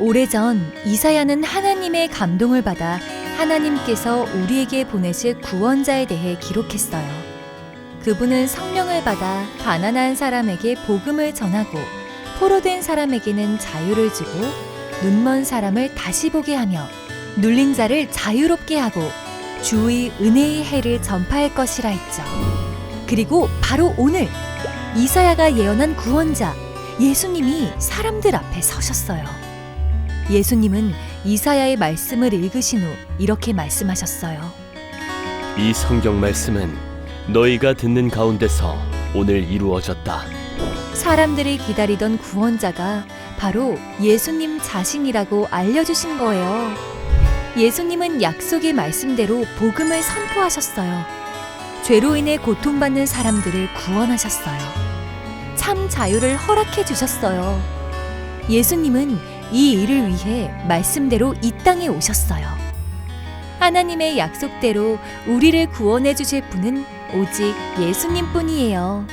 오래전 이사야는 하나님의 감동을 받아 하나님께서 우리에게 보내실 구원자에 대해 기록했어요. 그분은 성령을 받아 가난한 사람에게 복음을 전하고 포로된 사람에게는 자유를 주고 눈먼 사람을 다시 보게 하며 눌린 자를 자유롭게 하고 주의 은혜의 해를 전파할 것이라 했죠. 그리고 바로 오늘 이사야가 예언한 구원자 예수님이 사람들 앞에 서셨어요. 예수님은 이사야의 말씀을 읽으신 후 이렇게 말씀하셨어요. 이 성경 말씀은 너희가 듣는 가운데서 오늘 이루어졌다. 사람들이 기다리던 구원자가 바로 예수님 자신이라고 알려주신 거예요. 예수님은 약속의 말씀대로 복음을 선포하셨어요. 죄로 인해 고통받는 사람들을 구원하셨어요. 참 자유를 허락해 주셨어요. 예수님은 이 일을 위해 말씀대로 이 땅에 오셨어요. 하나님의 약속대로 우리를 구원해 주실 분은 오직 예수님뿐이에요.